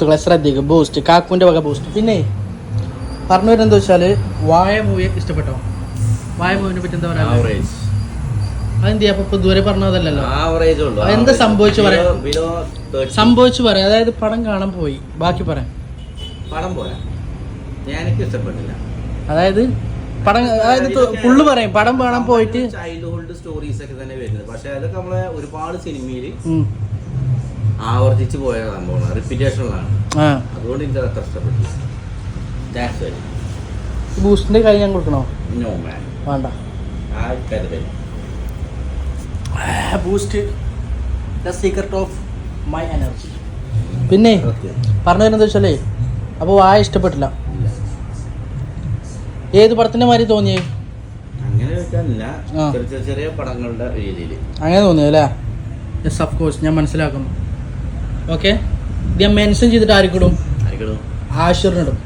സുഹൃത്തുക്കളെ ശ്രദ്ധിക്കും ബൂസ്റ്റ് കാക്കുവിന്റെ വക ബൂസ്റ്റ് പിന്നെ പറഞ്ഞു വരുന്നത് വെച്ചാൽ വായ മൂവിയെ ഇഷ്ടപ്പെട്ടോ? വായ മൂവിനെ പറ്റി എന്താ പറയാ ആവറേജ് അതെന്ത് ചെയ്യാ അപ്പൊ ഇതുവരെ പറഞ്ഞതല്ലല്ലോ? എന്താ സംഭവിച്ചു പറയാ? സംഭവിച്ചു പറയാം. അതായത് പടം കാണാൻ പോയി. ബാക്കി പറയാം. പടം പോരാ. എനിക്ക് ഇഷ്ടപ്പെട്ടില്ല. അതായത് പടം അതായത് ഫുള്ള് പറയും. പടം കാണാൻ പോയിട്ട് ചൈൽഡ്ഹുഡ് സ്റ്റോറീസ് ഒക്കെ തന്നെ വരുന്നത്. പക്ഷെ അതൊക്കെ നമ്മളെ ഒരുപാട് സിനിമയിൽ ഉം. ആവർത്തിച്ച് പോയ സംഭവമാണ്. റിപ്പീറ്റേഷനിലാണ് അതുകൊണ്ട് എനിക്ക് അത്ര ഇഷ്ടപ്പെട്ടു. ബൂസ്റ്റിന്റെ കൈ ഞാൻ കൊടുക്കണോ? നോ മാൻ വേണ്ട. Boost the secret of my energy പിന്നെ പറഞ്ഞു വരുന്നത് വെച്ചാലേ അപ്പോൾ വായ ഇഷ്ടപ്പെട്ടില്ല. ഏത് പടത്തിന്റെ മാതിരി തോന്നിയേ? അങ്ങനെ തോന്നിയല്ലേ യെസ് ഓഫ് കോഴ്സ് ഞാൻ മനസ്സിലാക്കുന്നു. ഓക്കെ ഇത് ഞാൻ മെൻഷൻ ചെയ്തിട്ട് ആർക്കിടും ആശ്വരനിടും